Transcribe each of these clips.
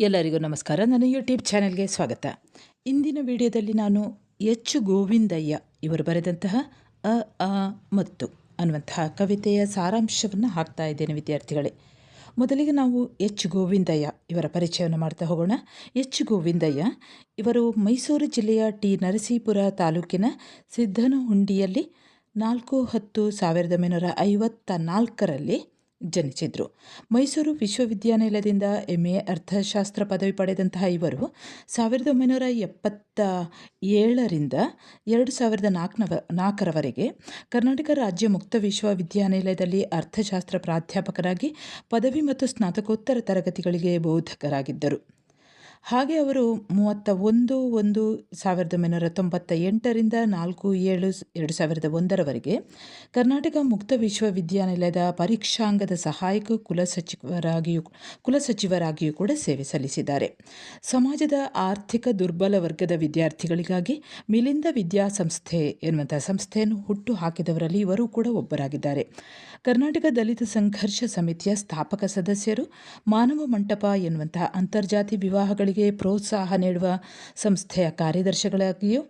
ಎಲ್ಲರಿಗೂ ನಮಸ್ಕಾರ. ನನ್ನ ಯೂಟ್ಯೂಬ್ ಚಾನೆಲ್ಗೆ ಸ್ವಾಗತ. ಇಂದಿನ ವಿಡಿಯೋದಲ್ಲಿ ನಾನು ಎಚ್ ಗೋವಿಂದಯ್ಯ ಇವರು ಬರೆದಂತಹ ಅ, ಆ, ಮತ್ತು ಅನ್ನುವಂತಹ ಕವಿತೆಯ ಸಾರಾಂಶವನ್ನು ಹಾಕ್ತಾ ಇದ್ದೇನೆ ವಿದ್ಯಾರ್ಥಿಗಳೇ. ಮೊದಲಿಗೆ ನಾವು ಎಚ್ ಗೋವಿಂದಯ್ಯ ಇವರ ಪರಿಚಯವನ್ನು ಮಾಡ್ತಾ ಹೋಗೋಣ. ಎಚ್ ಗೋವಿಂದಯ್ಯ ಇವರು ಮೈಸೂರು ಜಿಲ್ಲೆಯ ಟಿ ನರಸೀಪುರ ತಾಲೂಕಿನ ಸಿದ್ದನಹುಂಡಿಯಲ್ಲಿ ನಾಲ್ಕು ಹತ್ತು ಸಾವಿರದ ಒಂಬೈನೂರ ಐವತ್ತ ನಾಲ್ಕರಲ್ಲಿ ಜನಿಸಿದರು. ಮೈಸೂರು ವಿಶ್ವವಿದ್ಯಾನಿಲಯದಿಂದ ಎಂ ಎ ಅರ್ಥಶಾಸ್ತ್ರ ಪದವಿ ಪಡೆದಂತಹ ಇವರು ಸಾವಿರದ ಒಂಬೈನೂರ ಎಪ್ಪತ್ತ ಏಳರಿಂದ ಎರಡು ಸಾವಿರದ ನಾಲ್ಕನವ ನಾಲ್ಕರವರೆಗೆ ಕರ್ನಾಟಕ ರಾಜ್ಯ ಮುಕ್ತ ವಿಶ್ವವಿದ್ಯಾನಿಲಯದಲ್ಲಿ ಅರ್ಥಶಾಸ್ತ್ರ ಪ್ರಾಧ್ಯಾಪಕರಾಗಿ ಪದವಿ ಮತ್ತು ಸ್ನಾತಕೋತ್ತರ ತರಗತಿಗಳಿಗೆ ಬೋಧಕರಾಗಿದ್ದರು. ಹಾಗೆ ಅವರು ಮೂವತ್ತ ಒಂದು ಒಂದು ಸಾವಿರದ ಒಂಬೈನೂರ ತೊಂಬತ್ತ ಎಂಟರಿಂದ ನಾಲ್ಕು, ಏಳು, ಎರಡು ಸಾವಿರದ ಒಂದರವರೆಗೆ ಕರ್ನಾಟಕ ಮುಕ್ತ ವಿಶ್ವವಿದ್ಯಾನಿಲಯದ ಪರೀಕ್ಷಾಂಗದ ಸಹಾಯಕ ಕುಲಸಚಿವರಾಗಿಯೂ ಕುಲಸಚಿವರಾಗಿಯೂ ಕೂಡ ಸೇವೆ ಸಲ್ಲಿಸಿದ್ದಾರೆ. ಸಮಾಜದ ಆರ್ಥಿಕ ದುರ್ಬಲ ವರ್ಗದ ವಿದ್ಯಾರ್ಥಿಗಳಿಗಾಗಿ ಮಿಲಿಂದ ವಿದ್ಯಾಸಂಸ್ಥೆ ಎನ್ನುವಂಥ ಸಂಸ್ಥೆಯನ್ನು ಹುಟ್ಟು ಹಾಕಿದವರಲ್ಲಿ ಇವರು ಕೂಡ ಒಬ್ಬರಾಗಿದ್ದಾರೆ. ಕರ್ನಾಟಕ ದಲಿತ ಸಂಘರ್ಷ ಸಮಿತಿಯ ಸ್ಥಾಪಕ ಸದಸ್ಯರು ಮಾನವ ಮಂಟಪ ಎನ್ನುವಂತಹ ಅಂತರ್ಜಾತಿ ವಿವಾಹಗಳಿಗೆ ಪ್ರೋತ್ಸಾಹ ನೀಡುವ ಸಂಸ್ಥೆಯ ಕಾರ್ಯದರ್ಶಿಗಳಾಗಿಯೂ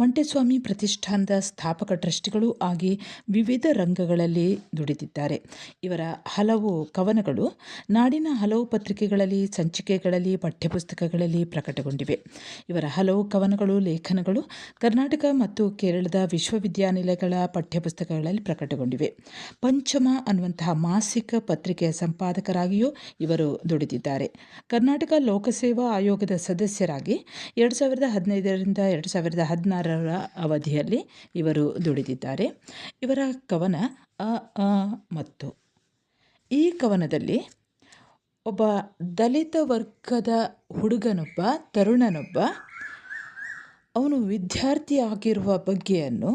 ಮಂಟೆಸ್ವಾಮಿ ಪ್ರತಿಷ್ಠಾನದ ಸ್ಥಾಪಕ ಟ್ರಸ್ಟಿಗಳು ಆಗಿ ವಿವಿಧ ರಂಗಗಳಲ್ಲಿ ದುಡಿದಿದ್ದಾರೆ. ಇವರ ಹಲವು ಕವನಗಳು ನಾಡಿನ ಹಲವು ಪತ್ರಿಕೆಗಳಲ್ಲಿ, ಸಂಚಿಕೆಗಳಲ್ಲಿ, ಪಠ್ಯಪುಸ್ತಕಗಳಲ್ಲಿ ಪ್ರಕಟಗೊಂಡಿವೆ. ಇವರ ಹಲವು ಕವನಗಳು, ಲೇಖನಗಳು ಕರ್ನಾಟಕ ಮತ್ತು ಕೇರಳದ ವಿಶ್ವವಿದ್ಯಾನಿಲಯಗಳ ಪಠ್ಯಪುಸ್ತಕಗಳಲ್ಲಿ ಪ್ರಕಟಗೊಂಡಿವೆ. ಪಂಚಮ ಅನ್ನುವಂತಹ ಮಾಸಿಕ ಪತ್ರಿಕೆಯ ಸಂಪಾದಕರಾಗಿಯೂ ಇವರು ದುಡಿದಿದ್ದಾರೆ. ಕರ್ನಾಟಕ ಲೋಕಸೇವಾ ಆಯೋಗದ ಸದಸ್ಯರಾಗಿ ಎರಡು ಸಾವಿರದ ಹದಿನೈದರಿಂದ ಎರಡು ಸಾವಿರದ ಹದಿನಾರರ ಅವಧಿಯಲ್ಲಿ ಇವರು ದುಡಿದಿದ್ದಾರೆ. ಇವರ ಕವನ ಅ ಅ ಮತ್ತು ಈ ಕವನದಲ್ಲಿ ಒಬ್ಬ ದಲಿತ ವರ್ಗದ ಹುಡುಗನೊಬ್ಬ, ತರುಣನೊಬ್ಬ, ಅವನು ವಿದ್ಯಾರ್ಥಿ ಆಗಿರುವ ಬಗ್ಗೆಯನ್ನು,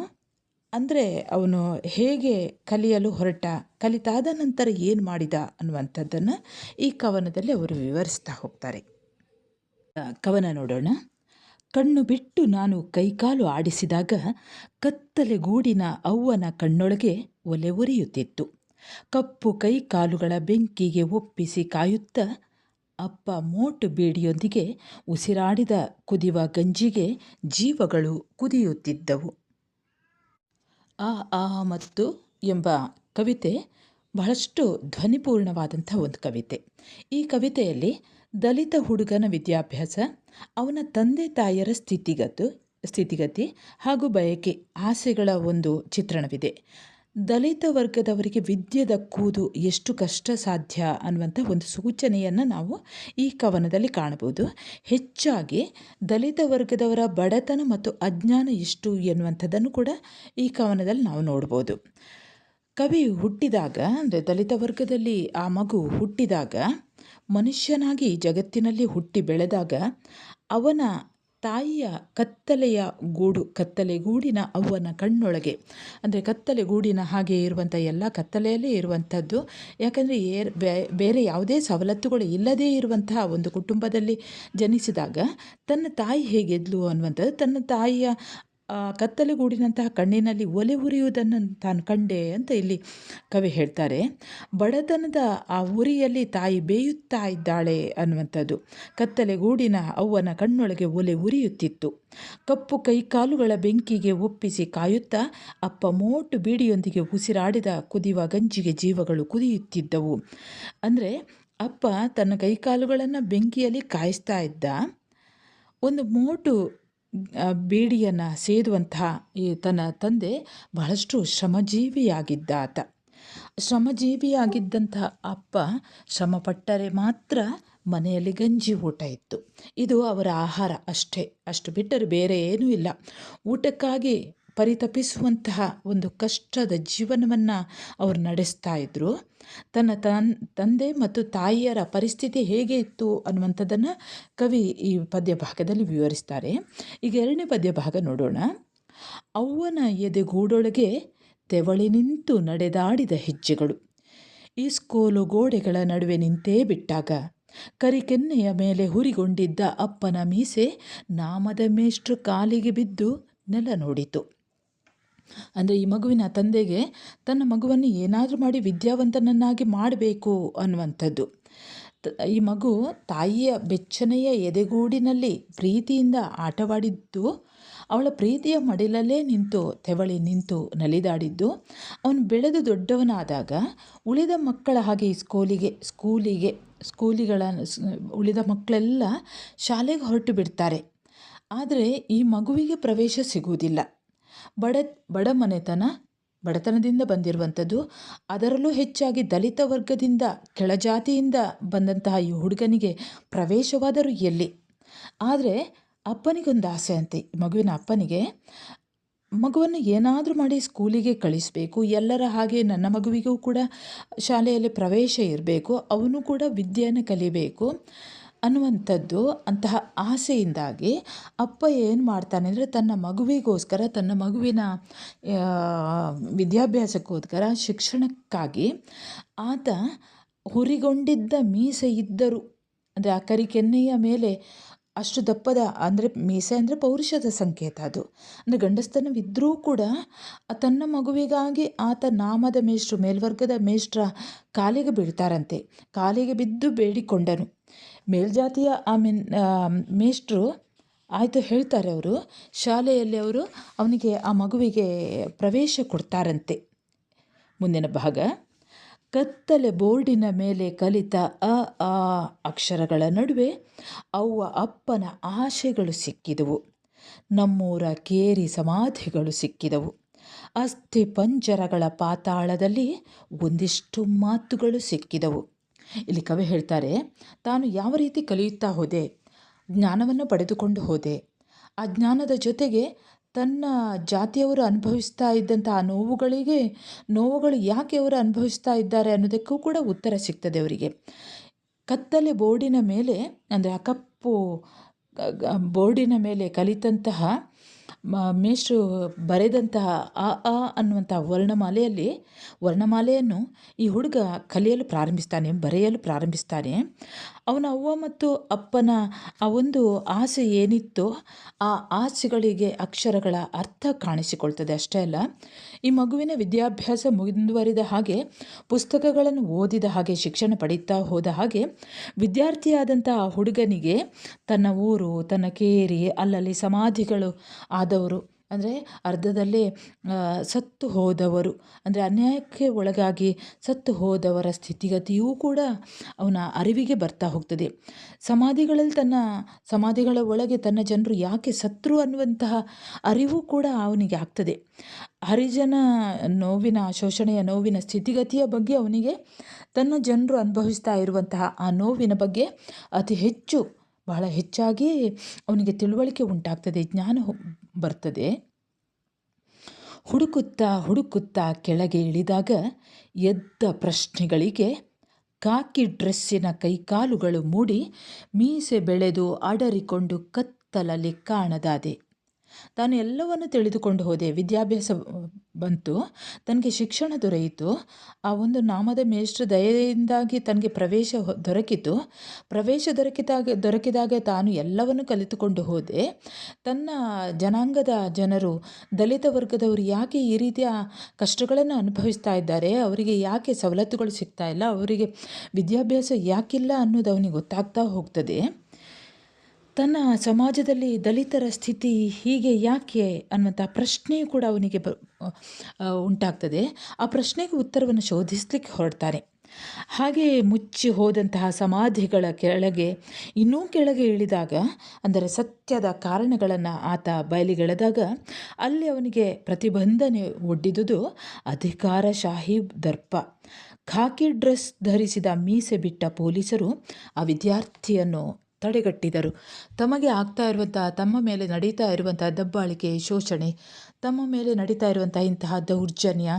ಅಂದರೆ ಅವನು ಹೇಗೆ ಕಲಿಯಲು ಹೊರಟ, ಕಲಿತಾದ ನಂತರ ಏನು ಮಾಡಿದ ಅನ್ನುವಂಥದ್ದನ್ನು ಈ ಕವನದಲ್ಲಿ ಅವರು ವಿವರಿಸ್ತಾ ಹೋಗ್ತಾರೆ. ಕವನ ನೋಡೋಣ. ಕಣ್ಣು ಬಿಟ್ಟು ನಾನು ಕೈಕಾಲು ಆಡಿಸಿದಾಗ ಕತ್ತಲೆಗೂಡಿನ ಅವ್ವನ ಕಣ್ಣೊಳಗೆ ಒಲೆ ಉರಿಯುತ್ತಿತ್ತು. ಕಪ್ಪು ಕೈಕಾಲುಗಳ ಬೆಂಕಿಗೆ ಒಪ್ಪಿಸಿ ಕಾಯುತ್ತ ಅಪ್ಪ ಮೋಟು ಬೇಡಿಯೊಂದಿಗೆ ಉಸಿರಾಡಿದ ಕುದಿವ ಗಂಜಿಗೆ ಜೀವಗಳು ಕುದಿಯುತ್ತಿದ್ದವು. ಆ ಆ, ಮತ್ತು ಎಂಬ ಕವಿತೆ ಬಹಳಷ್ಟು ಧ್ವನಿಪೂರ್ಣವಾದಂಥ ಒಂದು ಕವಿತೆ. ಈ ಕವಿತೆಯಲ್ಲಿ ದಲಿತ ಹುಡುಗನ ವಿದ್ಯಾಭ್ಯಾಸ, ಅವನ ತಂದೆ ತಾಯಿಯರ ಸ್ಥಿತಿಗತು ಸ್ಥಿತಿಗತಿ ಹಾಗೂ ಬಯಕೆ ಆಸೆಗಳ ಒಂದು ಚಿತ್ರಣವಿದೆ. ದಲಿತ ವರ್ಗದವರಿಗೆ ವಿದ್ಯೆ ದಕ್ಕುವುದು ಎಷ್ಟು ಕಷ್ಟ ಸಾಧ್ಯ ಅನ್ನುವಂಥ ಒಂದು ಸೂಚನೆಯನ್ನು ನಾವು ಈ ಕವನದಲ್ಲಿ ಕಾಣಬಹುದು. ಹೆಚ್ಚಾಗಿ ದಲಿತ ವರ್ಗದವರ ಬಡತನ ಮತ್ತು ಅಜ್ಞಾನ ಎಷ್ಟು ಎನ್ನುವಂಥದ್ದನ್ನು ಕೂಡ ಈ ಕವನದಲ್ಲಿ ನಾವು ನೋಡ್ಬೋದು. ಕವಿ ಹುಟ್ಟಿದಾಗ ಅಂದರೆ ದಲಿತ ವರ್ಗದಲ್ಲಿ ಆ ಮಗು ಹುಟ್ಟಿದಾಗ ಮನುಷ್ಯನಾಗಿ ಜಗತ್ತಿನಲ್ಲಿ ಹುಟ್ಟಿ ಬೆಳೆದಾಗ ಅವನ ತಾಯಿಯ ಕತ್ತಲೆಯ ಗೂಡು, ಕತ್ತಲೆ ಗೂಡಿನ ಅವ್ವನ ಕಣ್ಣೊಳಗೆ. ಅಂದರೆ ಕತ್ತಲೆ ಗೂಡಿನ ಹಾಗೆ ಇರುವಂಥ ಎಲ್ಲ ಕತ್ತಲೆಯಲ್ಲೇ ಇರುವಂಥದ್ದು. ಯಾಕಂದರೆ ಏರ್ ಬೇರೆ ಯಾವುದೇ ಸವಲತ್ತುಗಳು ಇಲ್ಲದೇ ಇರುವಂತಹ ಒಂದು ಕುಟುಂಬದಲ್ಲಿ ಜನಿಸಿದಾಗ ತನ್ನ ತಾಯಿ ಹೇಗೆದ್ಲು ಅನ್ನುವಂಥದ್ದು, ತನ್ನ ತಾಯಿಯ ಕತ್ತಲೆಗೂಡಿನಂತಹ ಕಣ್ಣಿನಲ್ಲಿ ಒಲೆ ಉರಿಯುವುದನ್ನು ತಾನು ಕಂಡೆ ಅಂತ ಇಲ್ಲಿ ಕವಿ ಹೇಳ್ತಾರೆ. ಬಡತನದ ಆ ಉರಿಯಲ್ಲಿ ತಾಯಿ ಬೇಯುತ್ತಾ ಇದ್ದಾಳೆ ಅನ್ನುವಂಥದ್ದು. ಕತ್ತಲೆಗೂಡಿನ ಅವ್ವನ ಕಣ್ಣೊಳಗೆ ಒಲೆ ಉರಿಯುತ್ತಿತ್ತು. ಕಪ್ಪು ಕೈಕಾಲುಗಳ ಬೆಂಕಿಗೆ ಒಪ್ಪಿಸಿ ಕಾಯುತ್ತಾ ಅಪ್ಪ ಮೋಟು ಬೀಡಿಯೊಂದಿಗೆ ಉಸಿರಾಡಿದ ಕುದಿಯುವ ಗಂಜಿಗೆ ಜೀವಗಳು ಕುದಿಯುತ್ತಿದ್ದವು. ಅಂದರೆ ಅಪ್ಪ ತನ್ನ ಕೈಕಾಲುಗಳನ್ನು ಬೆಂಕಿಯಲ್ಲಿ ಕಾಯಿಸ್ತಾ ಇದ್ದ. ಒಂದು ಮೋಟು ಬೀಡಿಯನ್ನು ಸೇದುವಂತಹ ಈ ತನ್ನ ತಂದೆ ಬಹಳಷ್ಟು ಶ್ರಮಜೀವಿಯಾಗಿದ್ದ ಆತ ಶ್ರಮಜೀವಿಯಾಗಿದ್ದಂತಹ ಅಪ್ಪ ಶ್ರಮಪಟ್ಟರೆ ಮಾತ್ರ ಮನೆಯಲ್ಲಿ ಗಂಜಿ ಊಟ ಇತ್ತು. ಇದು ಅವರ ಆಹಾರ ಅಷ್ಟೇ. ಅಷ್ಟು ಬಿಟ್ಟರೆ ಬೇರೆ ಏನೂ ಇಲ್ಲ. ಊಟಕ್ಕಾಗಿ ಪರಿತಪಿಸುವಂತಹ ಒಂದು ಕಷ್ಟದ ಜೀವನವನ್ನು ಅವರು ನಡೆಸ್ತಾ ಇದ್ದರು ತನ್ನ ತನ್, ತಂದೆ ಮತ್ತು ತಾಯಿಯರ ಪರಿಸ್ಥಿತಿ ಹೇಗೆ ಇತ್ತು ಅನ್ನುವಂಥದ್ದನ್ನು ಕವಿ ಈ ಪದ್ಯ ಭಾಗದಲ್ಲಿ ವಿವರಿಸ್ತಾರೆ. ಈಗ ಎರಡನೇ ಪದ್ಯ ಭಾಗ ನೋಡೋಣ. ಅವ್ವನ ಎದೆಗೂಡೊಳಗೆ ತೆವಳಿ ನಿಂತು ನಡೆದಾಡಿದ ಹೆಜ್ಜೆಗಳು. ಈಸ್ಕೋಲು ಗೋಡೆಗಳ ನಡುವೆ ನಿಂತೇ ಬಿಟ್ಟಾಗ, ಕರಿಕೆನ್ನೆಯ ಮೇಲೆ ಹುರಿಗೊಂಡಿದ್ದ ಅಪ್ಪನ ಮೀಸೆ ನಾಮದ ಮೇಷ್ಟ್ರು ಕಾಲಿಗೆ ಬಿದ್ದು ನೆಲ ನೋಡಿತು. ಅಂದರೆ ಈ ಮಗುವಿನ ತಂದೆಗೆ ತನ್ನ ಮಗುವನ್ನು ಏನಾದರೂ ಮಾಡಿ ವಿದ್ಯಾವಂತನನ್ನಾಗಿ ಮಾಡಬೇಕು ಅನ್ನುವಂಥದ್ದು. ಈ ಮಗು ತಾಯಿಯ ಬೆಚ್ಚನೆಯ ಎದೆಗೂಡಿನಲ್ಲಿ ಪ್ರೀತಿಯಿಂದ ಆಟವಾಡಿದ್ದು, ಅವಳ ಪ್ರೀತಿಯ ಮಡಿಲಲ್ಲೇ ನಿಂತು, ತೆವಳಿ ನಿಂತು ನಲಿದಾಡಿದ್ದು, ಅವನು ಬೆಳೆದು ದೊಡ್ಡವನಾದಾಗ ಉಳಿದ ಮಕ್ಕಳ ಹಾಗೆ ಈ ಸ್ಕೂಲಿಗೆ ಸ್ಕೂಲಿಗೆ, ಸ್ಕೂಲಿಗಳ, ಉಳಿದ ಮಕ್ಕಳೆಲ್ಲ ಶಾಲೆಗೆ ಹೊರಟು ಬಿಡ್ತಾರೆ. ಆದರೆ ಈ ಮಗುವಿಗೆ ಪ್ರವೇಶ ಸಿಗುವುದಿಲ್ಲ. ಬಡ ಬಡ ಮನೆತನ, ಬಡತನದಿಂದ ಬಂದಿರುವಂಥದ್ದು, ಅದರಲ್ಲೂ ಹೆಚ್ಚಾಗಿ ದಲಿತ ವರ್ಗದಿಂದ, ಕೆಳಜಾತಿಯಿಂದ ಬಂದಂತಹ ಈ ಹುಡುಗನಿಗೆ ಪ್ರವೇಶವಾದರೂ ಎಲ್ಲಿ? ಆದರೆ ಅಪ್ಪನಿಗೊಂದು ಆಸೆ ಅಂತೆ ಮಗುವಿನ ಅಪ್ಪನಿಗೆ, ಮಗುವನ್ನು ಏನಾದರೂ ಮಾಡಿ ಸ್ಕೂಲಿಗೆ ಕಳಿಸಬೇಕು, ಎಲ್ಲರ ಹಾಗೆ ನನ್ನ ಮಗುವಿಗೂ ಕೂಡ ಶಾಲೆಯಲ್ಲಿ ಪ್ರವೇಶ ಇರಬೇಕು, ಅವನು ಕೂಡ ವಿದ್ಯೆಯನ್ನು ಕಲಿಬೇಕು ಅನ್ನುವಂಥದ್ದು ಅಂತಹ ಆಸೆಯಿಂದಾಗಿ ಅಪ್ಪ ಏನು ಮಾಡ್ತಾನೆ ಅಂದರೆ ತನ್ನ ಮಗುವಿಗೋಸ್ಕರ, ತನ್ನ ಮಗುವಿನ ವಿದ್ಯಾಭ್ಯಾಸಕ್ಕೋಸ್ಕರ ಶಿಕ್ಷಣಕ್ಕಾಗಿ ಆತ ಹುರಿಗೊಂಡಿದ್ದ ಮೀಸೆ ಇದ್ದರು. ಅಂದರೆ ಆ ಕರಿಕೆನ್ನೆಯ ಮೇಲೆ ಅಷ್ಟು ದಪ್ಪದ ಅಂದರೆ ಮೀಸೆ ಅಂದರೆ ಪೌರುಷದ ಸಂಕೇತ ಅದು. ಅಂದರೆ ಗಂಡಸ್ತನವಿದ್ದರೂ ಕೂಡ ತನ್ನ ಮಗುವಿಗಾಗಿ ಆತ ನಾಮದ ಮೇಷ್ಟ್ರು, ಮೇಲ್ವರ್ಗದ ಮೇಷ್ಟ್ರ ಕಾಲಿಗೆ ಬೀಳ್ತಾರಂತೆ. ಕಾಲಿಗೆ ಬಿದ್ದು ಬೇಡಿಕೊಂಡನು. ಮೇಲ್ಜಾತಿಯ ಆ ಮೀನ್ ಮೇಷ್ಟ್ರು ಆಯಿತು ಹೇಳ್ತಾರೆ ಅವರು, ಶಾಲೆಯಲ್ಲಿ ಅವರು ಅವನಿಗೆ ಆ ಮಗುವಿಗೆ ಪ್ರವೇಶ ಕೊಡ್ತಾರಂತೆ. ಮುಂದಿನ ಭಾಗ. ಕತ್ತಲೆ ಬೋರ್ಡಿನ ಮೇಲೆ ಕಲಿತ ಅ, ಆ ಅಕ್ಷರಗಳ ನಡುವೆ ಅವ್ವ ಅಪ್ಪನ ಆಶೆಗಳು ಸಿಕ್ಕಿದವು. ನಮ್ಮೂರ ಕೇರಿ ಸಮಾಧಿಗಳು ಸಿಕ್ಕಿದವು. ಅಸ್ಥಿ ಪಂಜರಗಳ ಪಾತಾಳದಲ್ಲಿ ಒಂದಿಷ್ಟು ಮಾತುಗಳು ಸಿಕ್ಕಿದವು. ಇಲ್ಲಿ ಕವಿ ಹೇಳ್ತಾರೆ, ತಾನು ಯಾವ ರೀತಿ ಕಲಿಯುತ್ತಾ ಹೋದೆ, ಜ್ಞಾನವನ್ನು ಪಡೆದುಕೊಂಡು ಹೋದೆ, ಆ ಜ್ಞಾನದ ಜೊತೆಗೆ ತನ್ನ ಜಾತಿಯವರು ಅನುಭವಿಸ್ತಾ ಇದ್ದಂಥ ನೋವುಗಳಿಗೆ, ನೋವುಗಳು ಯಾಕೆ ಅವರು ಅನುಭವಿಸ್ತಾ ಇದ್ದಾರೆ ಅನ್ನೋದಕ್ಕೂ ಕೂಡ ಉತ್ತರ ಸಿಗ್ತದೆ ಅವರಿಗೆ. ಕತ್ತಲೆ ಬೋರ್ಡಿನ ಮೇಲೆ, ಅಂದರೆ ಆ ಕಪ್ಪು ಬೋರ್ಡಿನ ಮೇಲೆ ಕಲಿತಂತಹ ಮೇಷ್ಟ್ರು ಬರೆದಂತಹ ಆ ಆ ಅನ್ನುವಂಥ ವರ್ಣಮಾಲೆಯಲ್ಲಿ ವರ್ಣಮಾಲೆಯನ್ನು ಈ ಹುಡುಗ ಕಲಿಯಲು ಪ್ರಾರಂಭಿಸ್ತಾನೆ ಬರೆಯಲು ಪ್ರಾರಂಭಿಸ್ತಾನೆ. ಅವನ ಅವ್ವ ಮತ್ತು ಅಪ್ಪನ ಆ ಒಂದು ಆಸೆ ಏನಿತ್ತೋ ಆ ಆಸೆಗಳಿಗೆ ಅಕ್ಷರಗಳ ಅರ್ಥ ಕಾಣಿಸಿಕೊಳ್ತದೆ ಅಷ್ಟೇ ಅಲ್ಲ. ಈ ಮಗುವಿನ ವಿದ್ಯಾಭ್ಯಾಸ ಮುಂದುವರಿದ ಹಾಗೆ, ಪುಸ್ತಕಗಳನ್ನು ಓದಿದ ಹಾಗೆ, ಶಿಕ್ಷಣ ಪಡೀತಾ ಹೋದ ಹಾಗೆ ವಿದ್ಯಾರ್ಥಿಯಾದಂಥ ಆ ಹುಡುಗನಿಗೆ ತನ್ನ ಊರು, ತನ್ನ ಕೇರಿ, ಅಲ್ಲಲ್ಲಿ ಸಮಾಧಿಗಳು ಆದವರು ಅಂದರೆ ಅರ್ಧದಲ್ಲೇ ಸತ್ತು ಹೋದವರು, ಅಂದರೆ ಅನ್ಯಾಯಕ್ಕೆ ಒಳಗಾಗಿ ಸತ್ತು ಹೋದವರ ಸ್ಥಿತಿಗತಿಯೂ ಕೂಡ ಅವನ ಅರಿವಿಗೆ ಬರ್ತಾ ಹೋಗ್ತದೆ. ಸಮಾಧಿಗಳಲ್ಲಿ ತನ್ನ, ಸಮಾಧಿಗಳ ಒಳಗೆ ತನ್ನ ಜನರು ಯಾಕೆ ಸತ್ರು ಅನ್ನುವಂತಹ ಅರಿವು ಕೂಡ ಅವನಿಗೆ ಆಗ್ತದೆ. ಹರಿಜನ ನೋವಿನ, ಶೋಷಣೆಯ ನೋವಿನ ಸ್ಥಿತಿಗತಿಯ ಬಗ್ಗೆ ಅವನಿಗೆ ತನ್ನ ಜನರು ಅನುಭವಿಸ್ತಾ ಇರುವಂತಹ ಆ ನೋವಿನ ಬಗ್ಗೆ ಅತಿ ಹೆಚ್ಚು, ಬಹಳ ಹೆಚ್ಚಾಗಿ ಅವನಿಗೆ ತಿಳುವಳಿಕೆ ಉಂಟಾಗ್ತದೆ, ಜ್ಞಾನ ಬರ್ತದೆ. ಹುಡುಕುತ್ತಾ ಹುಡುಕುತ್ತಾ ಕೆಳಗೆ ಇಳಿದಾಗ ಎದ್ದ ಪ್ರಶ್ನೆಗಳಿಗೆ ಕಾಕಿ ಡ್ರೆಸ್ಸಿನ ಕೈಕಾಲುಗಳು ಮೂಡಿ ಮೀಸೆ ಬೆಳೆದು ಅಡರಿಕೊಂಡು ಕತ್ತಲಲ್ಲಿ ಕಾಣದಾದೆ. ತಾನು ಎಲ್ಲವನ್ನು ತಿಳಿದುಕೊಂಡು ಹೋದೆ. ವಿದ್ಯಾಭ್ಯಾಸ ಬಂತು, ತನಗೆ ಶಿಕ್ಷಣ ದೊರೆಯಿತು. ಆ ಒಂದು ನಾಮದ ಮೇಷ್ಟ್ರ ದಯೆಯಿಂದಾಗಿ ತನಗೆ ಪ್ರವೇಶ ದೊರಕಿತು. ಪ್ರವೇಶ ದೊರಕಿದಾಗ ದೊರಕಿದಾಗ ತಾನು ಎಲ್ಲವನ್ನು ಕಲಿತುಕೊಂಡು ಹೋದೆ. ತನ್ನ ಜನಾಂಗದ ಜನರು, ದಲಿತ ವರ್ಗದವರು ಯಾಕೆ ಈ ರೀತಿಯ ಕಷ್ಟಗಳನ್ನು ಅನುಭವಿಸ್ತಾ ಇದ್ದಾರೆ? ಅವರಿಗೆ ಯಾಕೆ ಸವಲತ್ತುಗಳು ಸಿಗ್ತಾ ಇಲ್ಲ? ಅವರಿಗೆ ವಿದ್ಯಾಭ್ಯಾಸ ಯಾಕಿಲ್ಲ ಅನ್ನೋದು ಅವನಿಗೆ ಗೊತ್ತಾಗ್ತಾ ಹೋಗ್ತದೆ. ತನ್ನ ಸಮಾಜದಲ್ಲಿ ದಲಿತರ ಸ್ಥಿತಿ ಹೀಗೆ ಯಾಕೆ ಅನ್ನುವಂಥ ಪ್ರಶ್ನೆಯೂ ಕೂಡ ಅವನಿಗೆ ಬ ಉಂಟಾಗ್ತದೆ. ಆ ಪ್ರಶ್ನೆಗೆ ಉತ್ತರವನ್ನು ಶೋಧಿಸಲಿಕ್ಕೆ ಹೊರಡ್ತಾನೆ ಹಾಗೆ ಮುಚ್ಚಿ ಹೋದಂತಹ ಸಮಾಧಿಗಳ ಕೆಳಗೆ, ಇನ್ನೂ ಕೆಳಗೆ ಇಳಿದಾಗ, ಅಂದರೆ ಸತ್ಯದ ಕಾರಣಗಳನ್ನು ಆತ ಬಯಲಿಗೆಳೆದಾಗ, ಅಲ್ಲಿ ಅವನಿಗೆ ಪ್ರತಿಬಂಧನೆ ಒಡ್ಡಿದುದು ಅಧಿಕಾರಶಾಹಿ ದರ್ಪ. ಖಾಕಿ ಡ್ರೆಸ್ ಧರಿಸಿದ ಮೀಸೆ ಬಿಟ್ಟ ಪೊಲೀಸರು ಆ ವಿದ್ಯಾರ್ಥಿಯನ್ನು ತಡೆಗಟ್ಟಿದರು. ತಮಗೆ ಆಗ್ತಾ ಇರುವಂಥ ತಮ್ಮ ಮೇಲೆ ನಡೀತಾ ಇರುವಂಥ ದಬ್ಬಾಳಿಕೆ ಶೋಷಣೆ, ತಮ್ಮ ಮೇಲೆ ನಡೀತಾ ಇರುವಂಥ ಇಂತಹ ದೌರ್ಜನ್ಯ,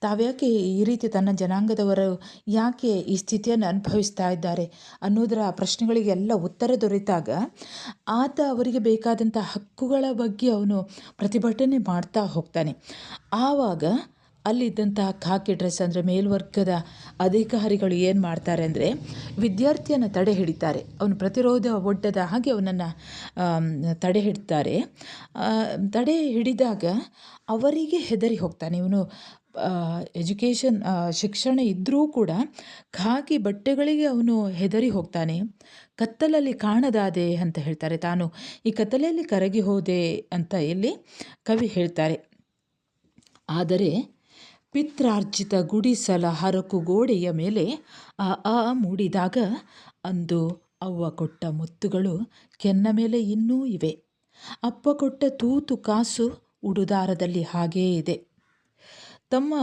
ತಾವ್ಯಾಕೆ ಈ ರೀತಿ ತನ್ನ ಜನಾಂಗದವರು ಯಾಕೆ ಈ ಸ್ಥಿತಿಯನ್ನು ಅನುಭವಿಸ್ತಾ ಇದ್ದಾರೆ ಅನ್ನೋದರ ಪ್ರಶ್ನೆಗಳಿಗೆಲ್ಲ ಉತ್ತರ ದೊರೆತಾಗ ಆತ ಅವರಿಗೆ ಬೇಕಾದಂಥ ಹಕ್ಕುಗಳ ಬಗ್ಗೆ ಅವನು ಪ್ರತಿಭಟನೆ ಮಾಡ್ತಾ ಹೋಗ್ತಾನೆ. ಆವಾಗ ಅಲ್ಲಿದ್ದಂತಹ ಖಾಕಿ ಡ್ರೆಸ್ ಅಂದರೆ ಮೇಲ್ವರ್ಗದ ಅಧಿಕಾರಿಗಳು ಏನು ಮಾಡ್ತಾರೆ ಅಂದರೆ ವಿದ್ಯಾರ್ಥಿಯನ್ನು ತಡೆ ಹಿಡಿತಾರೆ. ಅವನು ಪ್ರತಿರೋಧ ಒಡ್ಡದ ಹಾಗೆ ಅವನನ್ನು ತಡೆ ಹಿಡ್ತಾರೆ. ತಡೆ ಹಿಡಿದಾಗ ಅವರಿಗೆ ಹೆದರಿ ಹೋಗ್ತಾನೆ. ಇವನು ಎಜುಕೇಷನ್ ಶಿಕ್ಷಣ ಇದ್ದರೂ ಕೂಡ ಖಾಕಿ ಬಟ್ಟೆಗಳಿಗೆ ಅವನು ಹೆದರಿ ಹೋಗ್ತಾನೆ. ಕತ್ತಲಲ್ಲಿ ಕಾಣದಾದೆ ಅಂತ ಹೇಳ್ತಾರೆ. ತಾನು ಈ ಕತ್ತಲೆಯಲ್ಲಿ ಕರಗಿ ಹೋದೆ ಅಂತ ಇಲ್ಲಿ ಕವಿ ಹೇಳ್ತಾರೆ. ಆದರೆ ಪಿತ್ರಾರ್ಜಿತ ಗುಡಿಸಲ ಹರಕು ಗೋಡೆಯ ಮೇಲೆ ಆ ಆ ಮೂಡಿದಾಗ ಅಂದು ಅವ್ವ ಕೊಟ್ಟ ಮುತ್ತುಗಳು ಕೆನ್ನ ಮೇಲೆ ಇನ್ನೂ ಇವೆ. ಅಪ್ಪ ಕೊಟ್ಟ ತೂತು ಕಾಸು ಉಡುದಾರದಲ್ಲಿ ಹಾಗೇ ಇದೆ. ತಮ್ಮ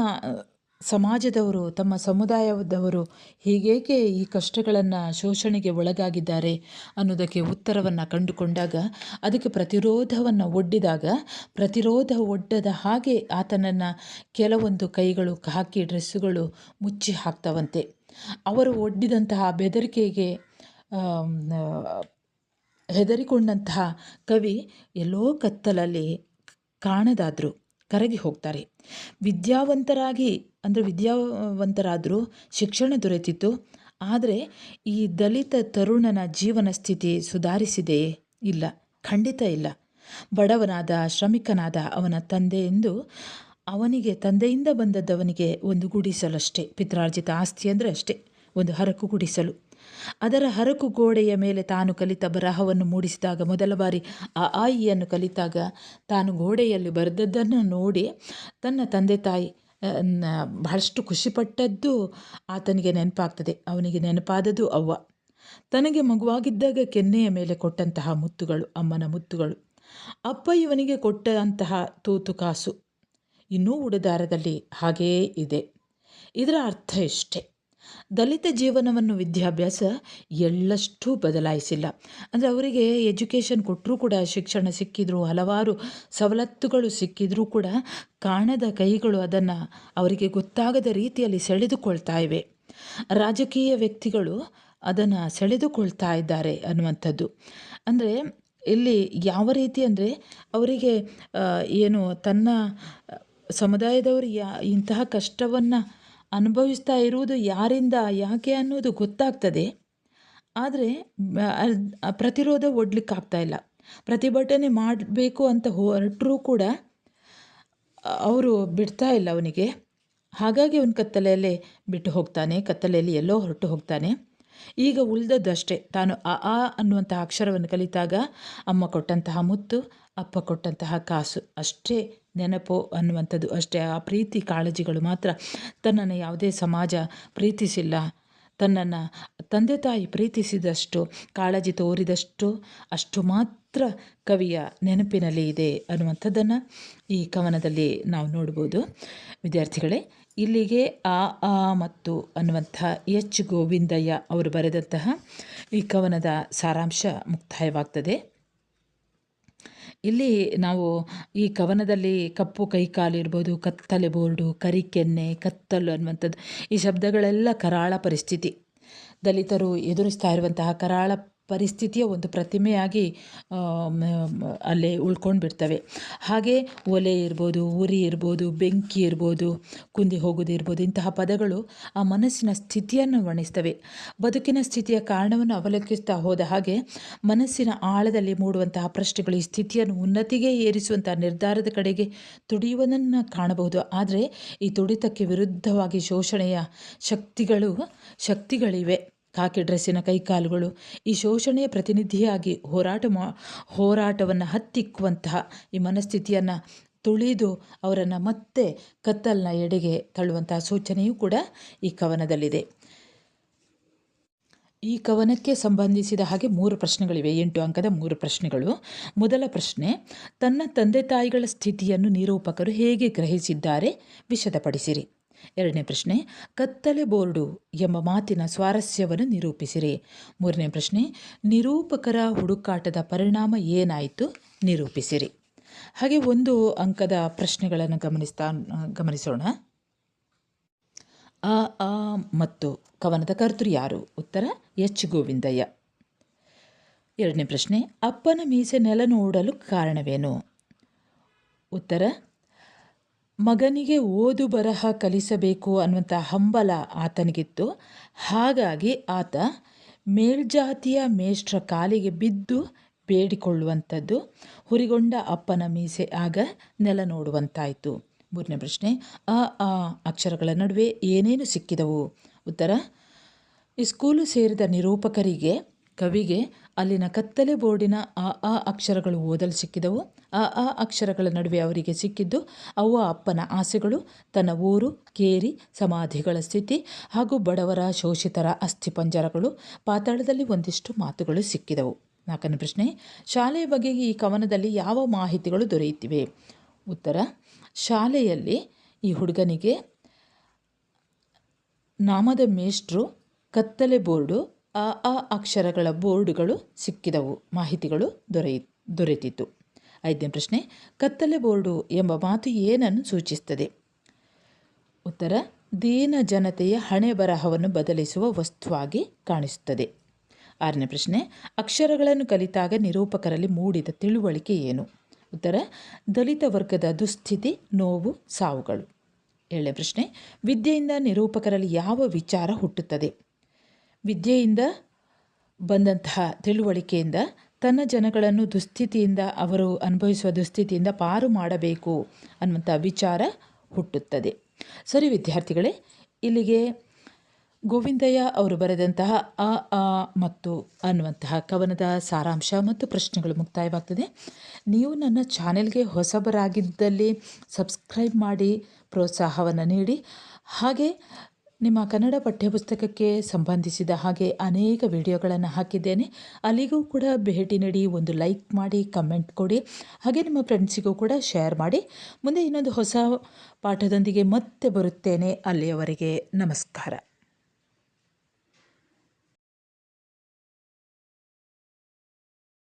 ಸಮಾಜದವರು, ತಮ್ಮ ಸಮುದಾಯದವರು ಹೀಗೇಕೆ ಈ ಕಷ್ಟಗಳನ್ನು ಶೋಷಣೆಗೆ ಒಳಗಾಗಿದ್ದಾರೆ ಅನ್ನೋದಕ್ಕೆ ಉತ್ತರವನ್ನು ಕಂಡುಕೊಂಡಾಗ, ಅದಕ್ಕೆ ಪ್ರತಿರೋಧವನ್ನು ಒಡ್ಡಿದಾಗ, ಪ್ರತಿರೋಧ ಒಡ್ಡದ ಹಾಗೆ ಆತನನ್ನು ಕೆಲವೊಂದು ಕೈಗಳು, ಹಾಕಿ ಡ್ರೆಸ್ಸುಗಳು ಮುಚ್ಚಿ ಹಾಕ್ತವಂತೆ. ಅವರು ಒಡ್ಡಿದಂತಹ ಬೆದರಿಕೆಗೆ ಹೆದರಿಕೊಂಡಂತಹ ಕವಿ ಎಲ್ಲೋ ಕತ್ತಲಲ್ಲಿ ಕಾಣದಾದರು, ಕರಗಿ ಹೋಗ್ತಾರೆ. ವಿದ್ಯಾವಂತರಾಗಿ, ಅಂದರೆ ವಿದ್ಯಾವಂತರಾದರೂ ಶಿಕ್ಷಣ ದೊರೆತಿತ್ತು. ಆದರೆ ಈ ದಲಿತ ತರುಣನ ಜೀವನ ಸ್ಥಿತಿ ಸುಧಾರಿಸಿದೆಯೇ ಇಲ್ಲ, ಖಂಡಿತ ಇಲ್ಲ. ಬಡವನಾದ, ಶ್ರಮಿಕನಾದ ಅವನ ತಂದೆ ಎಂದು ಅವನಿಗೆ, ತಂದೆಯಿಂದ ಬಂದದ್ದವನಿಗೆ ಒಂದು ಗುಡಿಸಲಷ್ಟೇ, ಪಿತ್ರಾರ್ಜಿತ ಆಸ್ತಿ ಅಂದರೆ ಅಷ್ಟೇ, ಒಂದು ಹರಕು ಗುಡಿಸಲು. ಅದರ ಹರಕು ಗೋಡೆಯ ಮೇಲೆ ತಾನು ಕಲಿತ ಬರಹವನ್ನು ಮೂಡಿಸಿದಾಗ ಮೊದಲ ಬಾರಿ ಆ ಆಯಿಯನ್ನು ಕಲಿತಾಗ ತಾನು ಗೋಡೆಯಲ್ಲಿ ಬರೆದದ್ದನ್ನು ನೋಡಿ ತನ್ನ ತಂದೆ ತಾಯಿ ಬಹಳಷ್ಟು ಖುಷಿಪಟ್ಟದ್ದು ಆತನಿಗೆ ನೆನಪಾಗ್ತದೆ. ಅವನಿಗೆ ನೆನಪಾದದ್ದು ಅವ್ವ. ತನಗೆ ಮಗುವಾಗಿದ್ದಾಗ ಕೆನ್ನೆಯ ಮೇಲೆ ಕೊಟ್ಟಂತಹ ಮುತ್ತುಗಳು, ಅಮ್ಮನ ಮುತ್ತುಗಳು. ಅಪ್ಪ ಇವನಿಗೆ ಕೊಟ್ಟಂತಹ ತೂತು ಕಾಸು. ಇನ್ನೂ ಉಡದಾರದಲ್ಲಿ ಹಾಗೇ ಇದೆ. ಇದರ ಅರ್ಥ ಇಷ್ಟೇ. ದಲಿತ ಜೀವನವನ್ನು ವಿದ್ಯಾಭ್ಯಾಸ ಎಳ್ಳಷ್ಟೂ ಬದಲಾಯಿಸಿಲ್ಲ. ಅಂದರೆ ಅವರಿಗೆ ಎಜುಕೇಷನ್ ಕೊಟ್ಟರೂ ಕೂಡ ಶಿಕ್ಷಣ ಸಿಕ್ಕಿದ್ರು, ಹಲವಾರು ಸವಲತ್ತುಗಳು ಸಿಕ್ಕಿದ್ರೂ ಕೂಡ ಕಾಣದ ಕೈಗಳು ಅದನ್ನು ಅವರಿಗೆ ಗೊತ್ತಾಗದ ರೀತಿಯಲ್ಲಿ ಸೆಳೆದುಕೊಳ್ತಾ ಇವೆ. ರಾಜಕೀಯ ವ್ಯಕ್ತಿಗಳು ಅದನ್ನು ಸೆಳೆದುಕೊಳ್ತಾ ಇದ್ದಾರೆ ಅನ್ನುವಂಥದ್ದು. ಅಂದರೆ ಇಲ್ಲಿ ಯಾವ ರೀತಿ ಅಂದರೆ ಅವರಿಗೆ ಏನು ತನ್ನ ಸಮುದಾಯದವರು ಯಾ, ಇಂತಹ ಕಷ್ಟವನ್ನು ಅನುಭವಿಸ್ತಾ ಇರುವುದು ಯಾರಿಂದ, ಯಾಕೆ ಅನ್ನೋದು ಗೊತ್ತಾಗ್ತದೆ. ಆದರೆ ಪ್ರತಿರೋಧ ಒಡ್ಲಿಕ್ಕಾಗ್ತಾ ಇಲ್ಲ. ಪ್ರತಿಭಟನೆ ಮಾಡಬೇಕು ಅಂತ ಹೊರಟರೂ ಕೂಡ ಅವರು ಬಿಡ್ತಾ ಇಲ್ಲ ಅವನಿಗೆ. ಹಾಗಾಗಿ ಅವನ ಕತ್ತಲೆಯಲ್ಲೇ ಬಿಟ್ಟು ಹೋಗ್ತಾನೆ, ಕತ್ತಲೆಯಲ್ಲಿ ಎಲ್ಲೋ ಹೊರಟು ಹೋಗ್ತಾನೆ. ಈಗ ಉಳಿದದ್ದಷ್ಟೇ. ತಾನು ಆ ಆ ಅನ್ನುವಂಥ ಅಕ್ಷರವನ್ನು ಕಲಿತಾಗ ಅಮ್ಮ ಕೊಟ್ಟಂತಹ ಮುತ್ತು ಅಪ್ಪ ಕೊಟ್ಟಂತಹ ಕಾಸು. ಅಷ್ಟೇ ನೆನಪು ಅನ್ನುವಂಥದ್ದು ಅಷ್ಟೇ. ಆ ಪ್ರೀತಿ ಕಾಳಜಿಗಳು ಮಾತ್ರ ತನ್ನನ್ನು ಯಾವುದೇ ಸಮಾಜ ಪ್ರೀತಿಸಿಲ್ಲ. ತನ್ನನ್ನು ತಂದೆ ತಾಯಿ ಪ್ರೀತಿಸಿದಷ್ಟು, ಕಾಳಜಿ ತೋರಿದಷ್ಟು, ಅಷ್ಟು ಮಾತ್ರ ಕವಿಯ ನೆನಪಿನಲ್ಲಿ ಇದೆ ಅನ್ನುವಂಥದ್ದನ್ನು ಈ ಕವನದಲ್ಲಿ ನಾವು ನೋಡ್ಬೋದು. ವಿದ್ಯಾರ್ಥಿಗಳೇ, ಇಲ್ಲಿಗೆ ಆ ಆ ಮತ್ತು ಅನ್ನುವಂಥ ಎಚ್ ಗೋವಿಂದಯ್ಯ ಅವರು ಬರೆದಂತಹ ಈ ಕವನದ ಸಾರಾಂಶ ಮುಕ್ತಾಯವಾಗ್ತದೆ. ಇಲ್ಲಿ ನಾವು ಈ ಕವನದಲ್ಲಿ ಕಪ್ಪು ಕೈಕಾಲಿರ್ಬೋದು, ಕತ್ತಲೆ ಬೋರ್ಡು, ಕರಿಕೆನ್ನೆ, ಕತ್ತಲು ಅನ್ನುವಂಥದ್ದು ಈ ಶಬ್ದಗಳೆಲ್ಲ ಕರಾಳ ಪರಿಸ್ಥಿತಿ. ದಲಿತರು ಎದುರಿಸ್ತಾ ಇರುವಂತಹ ಕರಾಳ ಪರಿಸ್ಥಿತಿಯ ಒಂದು ಪ್ರತಿಮೆಯಾಗಿ ಅಲ್ಲೇ ಉಳ್ಕೊಂಡು ಬಿಡ್ತವೆ ಹಾಗೆ ಒಲೆ ಇರ್ಬೋದು, ಉರಿ ಇರ್ಬೋದು, ಬೆಂಕಿ ಇರ್ಬೋದು, ಕುಂದಿ ಹೋಗೋದು ಇರ್ಬೋದು, ಇಂತಹ ಪದಗಳು ಆ ಮನಸ್ಸಿನ ಸ್ಥಿತಿಯನ್ನು ವರ್ಣಿಸ್ತವೆ. ಬದುಕಿನ ಸ್ಥಿತಿಯ ಕಾರಣವನ್ನು ಅವಲಂಬಿಸ್ತಾ ಹೋದ ಹಾಗೆ ಮನಸ್ಸಿನ ಆಳದಲ್ಲಿ ಮೂಡುವಂತಹ ಪ್ರಶ್ನೆಗಳು ಈ ಸ್ಥಿತಿಯನ್ನು ಉನ್ನತಿಗೆ ಏರಿಸುವಂತಹ ನಿರ್ಧಾರದ ಕಡೆಗೆ ತುಡಿಯುವುದನ್ನು ಕಾಣಬಹುದು. ಆದರೆ ಈ ತುಡಿತಕ್ಕೆ ವಿರುದ್ಧವಾಗಿ ಶೋಷಣೆಯ ಶಕ್ತಿಗಳು, ಶಕ್ತಿಗಳಿವೆ. ಕಾಕಿ ಡ್ರೆಸ್ಸಿನ ಕೈಕಾಲುಗಳು ಈ ಶೋಷಣೆಯ ಪ್ರತಿನಿಧಿಯಾಗಿ ಹೋರಾಟ ಮಾ, ಹೋರಾಟವನ್ನು ಹತ್ತಿಕ್ಕುವಂತಹ ಈ ಮನಸ್ಥಿತಿಯನ್ನು ತುಳಿದು ಅವರನ್ನು ಮತ್ತೆ ಕತ್ತಲಿನ ಎಡೆಗೆ ತಳ್ಳುವಂತಹ ಸೂಚನೆಯೂ ಕೂಡ ಈ ಕವನದಲ್ಲಿದೆ. ಈ ಕವನಕ್ಕೆ ಸಂಬಂಧಿಸಿದ ಹಾಗೆ ಮೂರು ಪ್ರಶ್ನೆಗಳಿವೆ. ಎಂಟು ಅಂಕದ ಮೂರು ಪ್ರಶ್ನೆಗಳು. ಮೊದಲ ಪ್ರಶ್ನೆ, ತನ್ನ ತಂದೆ ತಾಯಿಗಳ ಸ್ಥಿತಿಯನ್ನು ನಿರೂಪಕರು ಹೇಗೆ ಗ್ರಹಿಸಿದ್ದಾರೆ? ವಿಷದಪಡಿಸಿರಿ. ಎರಡನೇ ಪ್ರಶ್ನೆ, ಕತ್ತಲೆ ಬೋರ್ಡು ಎಂಬ ಮಾತಿನ ಸ್ವಾರಸ್ಯವನ್ನು ನಿರೂಪಿಸಿರಿ. ಮೂರನೇ ಪ್ರಶ್ನೆ, ನಿರೂಪಕರ ಹುಡುಕಾಟದ ಪರಿಣಾಮ ಏನಾಯಿತು? ನಿರೂಪಿಸಿರಿ. ಹಾಗೆ ಒಂದು ಅಂಕದ ಪ್ರಶ್ನೆಗಳನ್ನು ಗಮನಿಸ್ತಾ, ಗಮನಿಸೋಣ. ಆ ಆ ಮತ್ತು ಕವನದ ಕರ್ತೃ ಯಾರು? ಉತ್ತರ, ಎಚ್. ಗೋವಿಂದಯ್ಯ. ಎರಡನೇ ಪ್ರಶ್ನೆ, ಅಪ್ಪನ ಮೀಸೆ ನೆಲ ನೋಡಲು ಕಾರಣವೇನು? ಉತ್ತರ ಮಗನಿಗೆ ಓದು ಬರಹ ಕಲಿಸಬೇಕು ಅನ್ನುವಂಥ ಹಂಬಲ ಆತನಿಗಿತ್ತು. ಹಾಗಾಗಿ ಆತ ಮೇಲ್ಜಾತಿಯ ಮೇಷ್ಟ್ರ ಕಾಲಿಗೆ ಬಿದ್ದು ಬೇಡಿಕೊಳ್ಳುವಂಥದ್ದು ಹುರಿಗೊಂಡ ಅಪ್ಪನ ಮೀಸೆ ಆಗ ನೆಲ ನೋಡುವಂತಾಯಿತು. ಮೂರನೇ ಪ್ರಶ್ನೆ ಅ ಆ ಅಕ್ಷರಗಳ ನಡುವೆ ಏನೇನು ಸಿಕ್ಕಿದವು? ಉತ್ತರ, ಈ ಸ್ಕೂಲು ಸೇರಿದ ನಿರೂಪಕರಿಗೆ ಕವಿಗೆ ಅಲ್ಲಿನ ಕತ್ತಲೆ ಬೋರ್ಡಿನ ಆ ಆ ಅಕ್ಷರಗಳು ಓದಲು ಸಿಕ್ಕಿದವು. ಆ ಆ ಅಕ್ಷರಗಳ ನಡುವೆ ಅವರಿಗೆ ಸಿಕ್ಕಿದ್ದು ಅವ್ವ ಅಪ್ಪನ ಆಸೆಗಳು, ತನ್ನ ಊರು, ಕೇರಿ, ಸಮಾಧಿಗಳ ಸ್ಥಿತಿ ಹಾಗೂ ಬಡವರ ಶೋಷಿತರ ಅಸ್ಥಿಪಂಜರಗಳು ಪಾತಾಳದಲ್ಲಿ ಒಂದಿಷ್ಟು ಮಾತುಗಳು ಸಿಕ್ಕಿದವು. ನಾಲ್ಕನೇ ಪ್ರಶ್ನೆ, ಶಾಲೆಯ ಬಗ್ಗೆ ಈ ಕವನದಲ್ಲಿ ಯಾವ ಮಾಹಿತಿಗಳು ದೊರೆಯುತ್ತಿವೆ? ಉತ್ತರ, ಶಾಲೆಯಲ್ಲಿ ಈ ಹುಡುಗನಿಗೆ ನಾಮದ ಮೇಷ್ಟ್ರು, ಕತ್ತಲೆ ಬೋರ್ಡು ಆ ಆ ಅಕ್ಷರಗಳ ಬೋರ್ಡುಗಳು ಸಿಕ್ಕಿದವು. ಮಾಹಿತಿಗಳು ದೊರೆಯ, ದೊರೆತಿತ್ತು. ಐದನೇ ಪ್ರಶ್ನೆ, ಕತ್ತಲೆ ಬೋರ್ಡು ಎಂಬ ಮಾತು ಏನನ್ನು ಸೂಚಿಸುತ್ತದೆ? ಉತ್ತರ, ದೀನ ಜನತೆಯ ಹಣೆ ಬರಹವನ್ನು ಬದಲಿಸುವ ವಸ್ತುವಾಗಿ ಕಾಣಿಸುತ್ತದೆ. ಆರನೇ ಪ್ರಶ್ನೆ, ಅಕ್ಷರಗಳನ್ನು ಕಲಿತಾಗ ನಿರೂಪಕರಲ್ಲಿ ಮೂಡಿದ ತಿಳುವಳಿಕೆ ಏನು? ಉತ್ತರ, ದಲಿತ ವರ್ಗದ ದುಸ್ಥಿತಿ, ನೋವು, ಸಾವುಗಳು. ಏಳನೇ ಪ್ರಶ್ನೆ, ವಿದ್ಯೆಯಿಂದ ನಿರೂಪಕರಲ್ಲಿ ಯಾವ ವಿಚಾರ ಹುಟ್ಟುತ್ತದೆ? ವಿದ್ಯೆಯಿಂದ ಬಂದಂತಹ ತಿಳುವಳಿಕೆಯಿಂದ ತನ್ನ ಜನಗಳನ್ನು ದುಸ್ಥಿತಿಯಿಂದ, ಅವರು ಅನುಭವಿಸುವ ದುಸ್ಥಿತಿಯಿಂದ ಪಾರು ಮಾಡಬೇಕು ಅನ್ನುವಂಥ ವಿಚಾರ ಹುಟ್ಟುತ್ತದೆ. ಸರಿ ವಿದ್ಯಾರ್ಥಿಗಳೇ, ಇಲ್ಲಿಗೆ ಗೋವಿಂದಯ್ಯ ಅವರು ಬರೆದಂತಹ ಅ ಆ ಮತ್ತು ಅನ್ನುವಂತಹ ಕವನದ ಸಾರಾಂಶ ಮತ್ತು ಪ್ರಶ್ನೆಗಳು ಮುಕ್ತಾಯವಾಗ್ತದೆ. ನೀವು ನನ್ನ ಚಾನೆಲ್ಗೆ ಹೊಸಬರಾಗಿದ್ದಲ್ಲಿ ಸಬ್ಸ್ಕ್ರೈಬ್ ಮಾಡಿ, ಪ್ರೋತ್ಸಾಹವನ್ನು ನೀಡಿ. ಹಾಗೆ ನಿಮ್ಮ ಕನ್ನಡ ಪಠ್ಯಪುಸ್ತಕಕ್ಕೆ ಸಂಬಂಧಿಸಿದ ಹಾಗೆ ಅನೇಕ ವಿಡಿಯೋಗಳನ್ನು ಹಾಕಿದ್ದೇನೆ. ಅಲ್ಲಿಗೂ ಕೂಡ ಭೇಟಿ ನೀಡಿ ಒಂದು ಲೈಕ್ ಮಾಡಿ, ಕಮೆಂಟ್ ಕೊಡಿ. ಹಾಗೆ ನಿಮ್ಮ ಫ್ರೆಂಡ್ಸಿಗೂ ಕೂಡ ಶೇರ್ ಮಾಡಿ. ಮುಂದೆ ಇನ್ನೊಂದು ಹೊಸ ಪಾಠದೊಂದಿಗೆ ಮತ್ತೆ ಬರುತ್ತೇನೆ. ಅಲ್ಲಿಯವರೆಗೆ ನಮಸ್ಕಾರ.